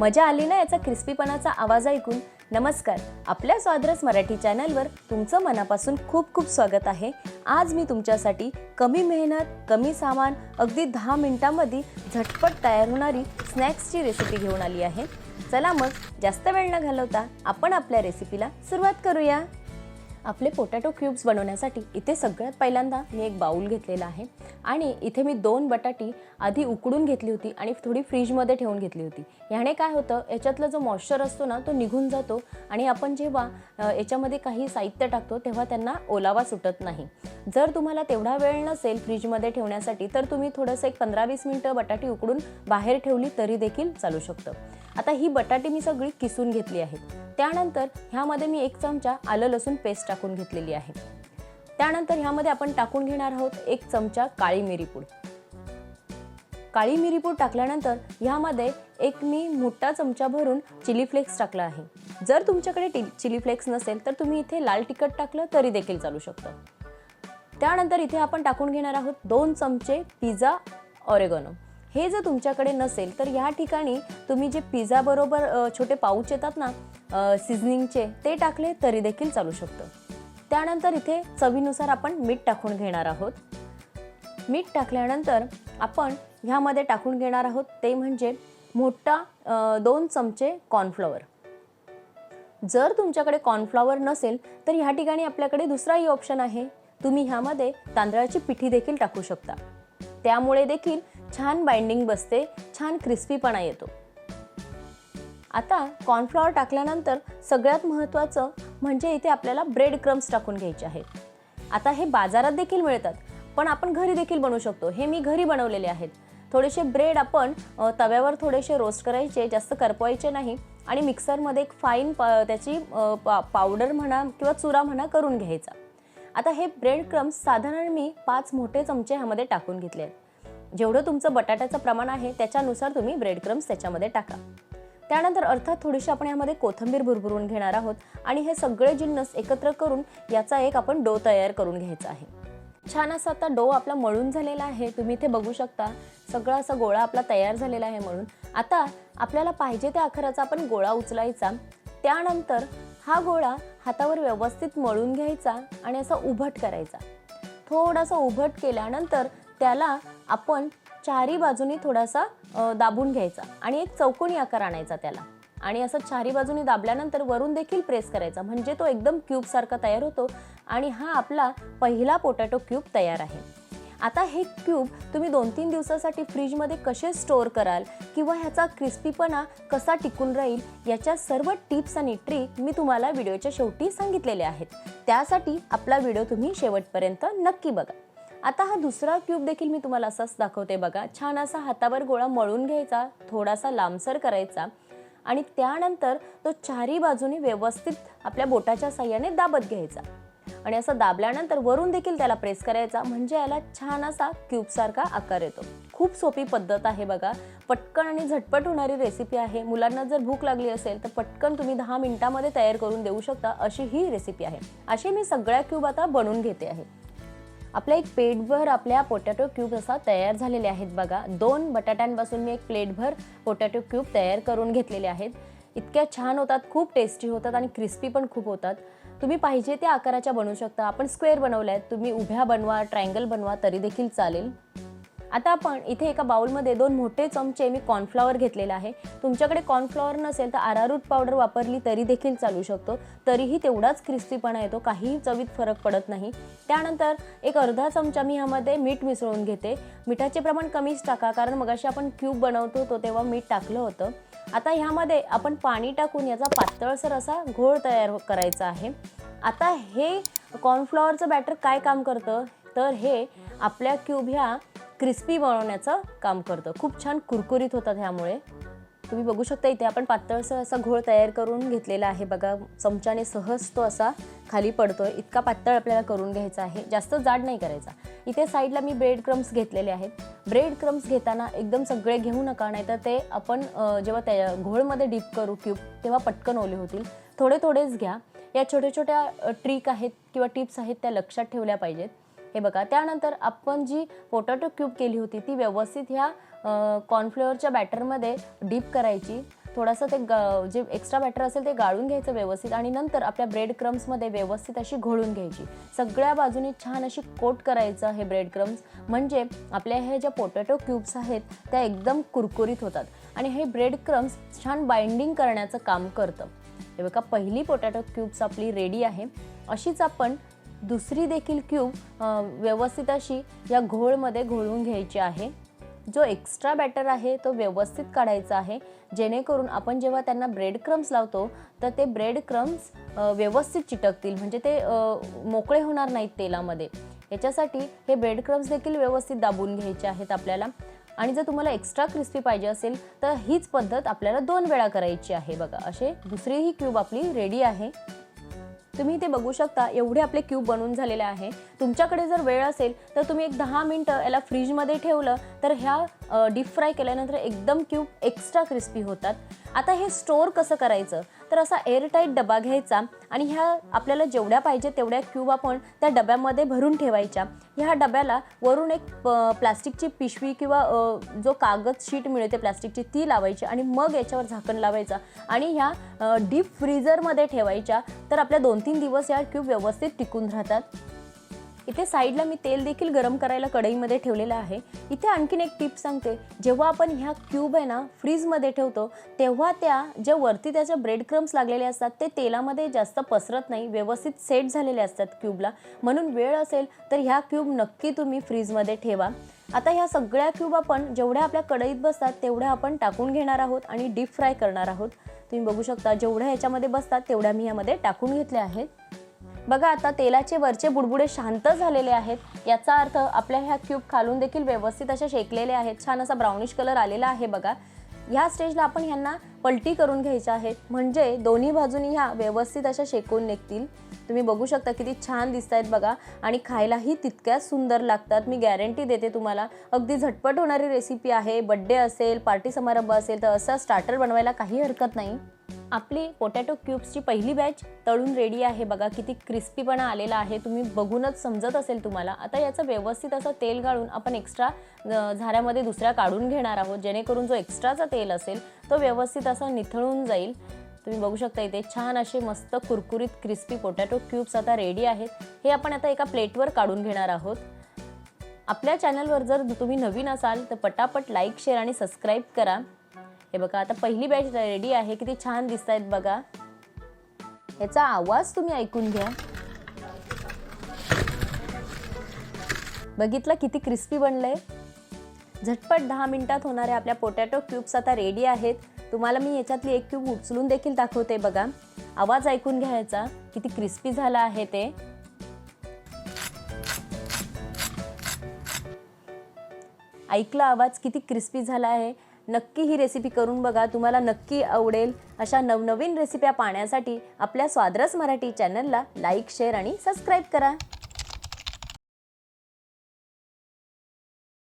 मजा आली ना याचा क्रिस्पीपणाचा आवाज ऐकून? नमस्कार. आपल्या स्वाद्रस मराठी चॅनलवर तुमचं मनापासून खूप खूप स्वागत आहे. आज मी तुमच्यासाठी कमी मेहनत कमी सामान अगदी दहा मिनिटांमध्ये झटपट तयार होणारी स्नॅक्सची रेसिपी घेऊन आली आहे. चला मग जास्त वेळ न घालवता आपण आपल्या रेसिपीला सुरुवात करूया. आपले पोटॅटो क्यूब्स बनवण्यासाठी इथे सगळ्यात पहिल्यांदा मी एक बाऊल घेतलेला आहे. आणि इथे मी दोन बटाटी आधी उकडून घेतली होती आणि थोडी फ्रीजमध्ये ठेवून घेतली होती. ह्याने काय होतं याच्यातला जो मॉइश्चर असतो ना तो निघून जातो आणि आपण जेव्हा याच्यामध्ये काही साहित्य टाकतो तेव्हा त्यांना ओलावा सुटत नाही. जर तुम्हाला तेवढा वेळ नसेल फ्रीजमध्ये ठेवण्यासाठी तर तुम्ही थोडंसं एक पंधरा वीस मिनटं बटाटी उकडून बाहेर ठेवली तरी देखील चालू शकतं. आता ही बटाटे मी सगळी किसून घेतली आहे. त्यानंतर ह्यामध्ये मी एक चमचा आलं लसूण पेस्ट टाकून घेतलेली आहे. त्यानंतर ह्यामध्ये आपण टाकून घेणार आहोत एक चमचा काळी मिरी पूड. काळी मिरी पूड टाकल्यानंतर ह्यामध्ये एक मी मोठा चमचा भरून चिली फ्लेक्स टाकला आहे. जर तुमच्याकडे टी चिली फ्लेक्स नसेल तर तुम्ही इथे लाल तिखट टाकलं तरी देखील चालू शकतं. त्यानंतर इथे आपण टाकून घेणार आहोत दोन चमचे पिझ्झा ऑरेगॉनो. हे जर तुमच्याकडे नसेल तर या ठिकाणी तुम्ही जे पिझ्झाबरोबर छोटे पाऊच येतात ना सिझनिंगचे ते टाकले तरी देखील चालू शकतं. त्यानंतर इथे चवीनुसार आपण मीठ टाकून घेणार आहोत. मीठ टाकल्यानंतर आपण ह्यामध्ये टाकून घेणार आहोत ते म्हणजे मोठा दोन चमचे कॉर्नफ्लॉवर. जर तुमच्याकडे कॉर्नफ्लॉवर नसेल तर ह्या ठिकाणी आपल्याकडे दुसराही ऑप्शन आहे. तुम्ही ह्यामध्ये तांदळाची पिठी देखील टाकू शकता. त्यामुळे देखील छान बाइंडिंग बसते छान क्रिस्पीपणा येतो. आता कॉर्नफ्लॉवर टाकल्यानंतर सगळ्यात महत्त्वाचं म्हणजे इथे आपल्याला ब्रेड क्रम्स टाकून घ्यायचे आहेत. आता हे बाजारात देखील मिळतात पण आपण घरी देखील बनवू शकतो. हे मी घरी बनवलेले आहेत. थोडेसे ब्रेड आपण तव्यावर थोडेसे रोस्ट करायचे जास्त करपवायचे नाही आणि मिक्सरमध्ये एक फाईन पा त्याची पा पावडर म्हणा किंवा चुरा म्हणा करून घ्यायचा. आता हे ब्रेड क्रम्स साधारण मी पाच मोठे चमचे ह्यामध्ये टाकून घेतले आहेत. जेवढं तुमचं बटाट्याचं प्रमाण आहे त्याच्यानुसार तुम्ही ब्रेड क्रम्स त्याच्यामध्ये टाका. त्यानंतर अर्थात थोडीशी आपण यामध्ये कोथिंबीर भुरभुरून घेणार आहोत आणि हे सगळे जिन्नस एकत्र करून याचा एक आपण डो तयार करून घ्यायचा आहे. छान असा आता डो आपला मळून झालेला आहे. तुम्ही इथे बघू शकता सगळा असा गोळा आपला तयार झालेला आहे म्हणून आता आपल्याला पाहिजे त्या आकाराचा आपण गोळा उचलायचा. त्यानंतर हा गोळा हातावर व्यवस्थित मळून घ्यायचा आणि असा उभट करायचा. थोडासा उभट केल्यानंतर त्याला आपण चारी बाजूनी थोडासा दाबून घ्यायचा आणि एक चौकोनी आकार आणायचा त्याला. आणि असं चारी बाजूनी दाबल्यानंतर वरून देखील प्रेस करायचा. म्हणजे तो एकदम क्यूबसारखा तयार होतो आणि हा आपला पहिला पोटॅटो क्यूब तयार आहे. आता हे क्यूब तुम्ही दोन तीन दिवसासाठी फ्रीजमध्ये कसे स्टोअर कराल किंवा ह्याचा क्रिस्पीपणा कसा टिकून राहील याच्या सर्व टिप्स आणि ट्रिक मी तुम्हाला व्हिडिओच्या शेवटी सांगितलेले आहेत. त्यासाठी आपला व्हिडिओ तुम्ही शेवटपर्यंत नक्की बघा. आता हा दुसरा क्यूब देखील मी तुम्हाला असाच दाखवते बघा. छान असा हातावर गोळा मळून घ्यायचा थोडासा लांबसर करायचा आणि त्यानंतर तो चारी बाजूने व्यवस्थित आपल्या बोटाच्या साह्याने दाबत घ्यायचा. आणि असं दाबल्यानंतर वरून देखील त्याला प्रेस करायचा म्हणजे याला छान असा क्यूबसारखा आकार येतो. खूप सोपी पद्धत आहे बघा. पटकन आणि झटपट होणारी रेसिपी आहे. मुलांना जर भूक लागली असेल तर पटकन तुम्ही दहा मिनिटामध्ये तयार करून देऊ शकता अशी ही रेसिपी आहे. अशी मी सगळ्या क्यूब आता बनवून घेते आहे. आपल्या एक पेटभर आपल्या पोटॅटो क्यूब असा तयार झालेले आहेत बघा. दोन बटाट्यांपासून मी एक प्लेटभर पोटॅटो क्यूब तयार करून घेतलेले आहेत. इतक्या छान होतात खूप टेस्टी होतात आणि क्रिस्पी पण खूप होतात. तुम्ही पाहिजे त्या आकाराच्या बनवू शकता. आपण स्क्वेअर बनवल्या आहेत. तुम्ही उभ्या बनवा ट्रायंगल बनवा तरी देखील चालेल. आता आपण इथे एका बाउलमध्ये दोन मोठे चमचे मी कॉर्नफ्लॉवर घेतलेला आहे. तुमच्याकडे कॉर्नफ्लॉवर नसेल तर आरारूट पावडर वापरली तरी देखील चालू शकतो. तरीही तेवढाच क्रिस्पीपणा येतो काहीही चवीत फरक पडत नाही. त्यानंतर एक अर्धा चमचा मी ह्यामध्ये मीठ मिसळून घेते. मिठाचे प्रमाण कमीच टाका कारण मगाशी आपण क्यूब बनवतो होतो तेव्हा मीठ टाकलं होतं. आता ह्यामध्ये आपण पाणी टाकून याचा पातळसर असा घोळ तयार करायचा आहे. आता हे कॉर्नफ्लॉवरचं बॅटर काय काम करतं? तर हे आपल्या क्यूब ह्या क्रिस्पी बनवण्याचं काम करतं. खूप छान कुरकुरीत होतात ह्यामुळे. तुम्ही बघू शकता इथे आपण पातळसर असा घोळ तयार करून घेतलेला आहे. बघा चमच्याने सहज तो असा खाली पडतोय. इतका पातळ आपल्याला करून घ्यायचा आहे. जास्त जाड नाही करायचा. इथे साईडला मी ब्रेड क्रम्स घेतलेले आहेत. ब्रेड क्रम्स घेताना एकदम सगळे घेऊ नका नाही तर ते आपण जेव्हा त्या घोळमध्ये डीप करू क्यूब तेव्हा पटकन ओले होतील. थोडे थोडेच घ्या. या छोट्या छोट्या ट्रिक आहेत किंवा टिप्स आहेत त्या लक्षात ठेवल्या पाहिजेत. हे बघा त्यानंतर आपण जी पोटॅटो क्यूब केली होती ती व्यवस्थित ह्या कॉर्नफ्लोअरच्या बॅटरमध्ये डीप करायची. थोडंसं ते ग जे एक्स्ट्रा बॅटर असेल ते गाळून घ्यायचं व्यवस्थित आणि नंतर आपल्या ब्रेड क्रम्समध्ये व्यवस्थित अशी घोळून घ्यायची. सगळ्या बाजूनी छान अशी कोट करायचं हे ब्रेड क्रम्स म्हणजे आपल्या ह्या ज्या पोटॅटो क्यूब्स आहेत त्या एकदम कुरकुरीत होतात. आणि हे ब्रेड क्रम्स छान बाइंडिंग करण्याचं काम करतं. हे बघा पहिली पोटॅटो क्यूब्स आपली रेडी आहे. अशीच आपण दुसरी देखील क्यूब व्यवस्थित अशी या घोळमध्ये घोळून घ्यायची आहे. जो एक्स्ट्रा बॅटर आहे तो व्यवस्थित काढायचा आहे. जेणेकरून आपण जेव्हा त्यांना ब्रेड क्रम्स लावतो तर ते ब्रेड क्रम्स व्यवस्थित चिटकतील. म्हणजे ते मोकळे होणार नाहीत तेलामध्ये. याच्यासाठी हे ब्रेड क्रम्स देखील व्यवस्थित दाबून घ्यायचे आहेत आपल्याला. आणि जर तुम्हाला एक्स्ट्रा क्रिस्पी पाहिजे असेल तर हीच पद्धत आपल्याला दोन वेळा करायची आहे. बघा असे दुसरी ही क्यूब आपली रेडी आहे. तुम्ही इथे बघू शकता एवढे आपले क्यूब बनून झालेले आहे. तुमच्याकडे जर वेळ असेल तर तुम्ही एक दहा मिनटं याला फ्रीजमध्ये ठेवलं तर ह्या डीप फ्राय केल्यानंतर एकदम क्यूब एक्स्ट्रा क्रिस्पी होतात. आता हे स्टोअर कसं करायचं? तर असा एअरटाईट डबा घ्यायचा आणि ह्या आपल्याला जेवढ्या पाहिजे तेवढ्या क्यूब आपण त्या डब्यामध्ये भरून ठेवायच्या. ह्या डब्याला वरून एक प- प्लास्टिकची पिशवी किंवा जो कागद शीट मिळते प्लास्टिकची ती लावायची आणि मग याच्यावर झाकण लावायचा आणि ह्या डीप फ्रीजरमध्ये ठेवायच्या. तर आपल्या दोन तीन दिवस या क्यूब व्यवस्थित टिकून राहतात. इथे साईडला मी तेल देखील गरम करायला कढईमध्ये ठेवलेलं आहे. इथे आणखीन एक टिप सांगते. जेव्हा आपण ह्या क्यूब आहे ना फ्रीजमध्ये ठेवतो तेव्हा त्या ज्या वरती त्याच्या ब्रेड क्रम्स लागलेले असतात ते तेलामध्ये जास्त पसरत नाही व्यवस्थित सेट झालेले असतात क्यूबला. म्हणून वेळ असेल तर ह्या क्यूब नक्की तुम्ही फ्रीजमध्ये ठेवा. आता ह्या सगळ्या क्यूब आपण जेवढ्या आपल्या कढईत बसतात तेवढ्या आपण टाकून घेणार आहोत आणि डीप फ्राय करणार आहोत. तुम्ही बघू शकता जेवढ्या ह्याच्यामध्ये बसतात तेवढ्या मी यामध्ये टाकून घेतल्या आहेत. बघा आता तेलाचे वरचे बुडबुडे शांत झालेले आहेत. याचा अर्थ आपल्या ह्या क्यूब खालून देखील व्यवस्थित अशा शेकलेले आहेत. छान असा ब्राउनिश कलर आलेला आहे बघा. ह्या स्टेजला आपण ह्यांना पलटी करून घ्यायच्या आहेत. म्हणजे दोन्ही बाजूनी ह्या व्यवस्थित अशा शेकून निघतील. तुम्ही बघू शकता किती छान दिसत आहेत बघा. आणि खायलाही तितक्याच सुंदर लागतात. मी गॅरंटी देते तुम्हाला. अगदी झटपट होणारी रेसिपी आहे. बड्डे असेल पार्टी समारंभ असेल तर असं स्टार्टर बनवायला काही हरकत नाही. आपली पोटॅटो क्यूब्सची पहिली बॅच तळून रेडी आहे. बघा किती क्रिस्पीपणा आलेला आहे. तुम्ही बघूनच समजत असेल तुम्हाला. आता याचं व्यवस्थित असं तेल गाळून आपण एक्स्ट्रा झाऱ्यामध्ये दुसऱ्या काढून घेणार आहोत. जेणेकरून जो एक्स्ट्राचा तेल असेल तो व्यवस्थित असं निथळून जाईल. तुम्ही बघू शकता इथे छान असे मस्त कुरकुरीत क्रिस्पी पोटॅटो क्यूब्स आता रेडी आहेत. हे आपण आता एका प्लेटवर काढून घेणार आहोत. आपल्या चॅनलवर जर तुम्ही नवीन असाल तर पटापट लाईक शेअर आणि सबस्क्राईब करा. हे बघा आता पहिली बॅच रेडी आहे. किती छान दिसत आहेत बघा. याचा आवाज तुम्ही ऐकून घ्या. बघितलं किती क्रिस्पी बनलंय? झटपट दहा मिनिटात होणाऱ्या आपल्या पोटॅटो क्यूब्स आता रेडी आहेत. तुम्हाला मी याच्यातली एक क्यूब उचलून देखील दाखवते बघा. आवाज ऐकून घ्या याचा किती क्रिस्पी झाला आहे ते. ऐकला आवाज किती क्रिस्पी झाला आहे. नक्की ही रेसिपी करून बघा. तुम्हाला नक्की आवडेल अशा नवनवीन रेसिप्या पाहण्यासाठी आपल्या स्वाद्रस मराठी चॅनलला लाईक शेअर आणि सबस्क्राईब करा.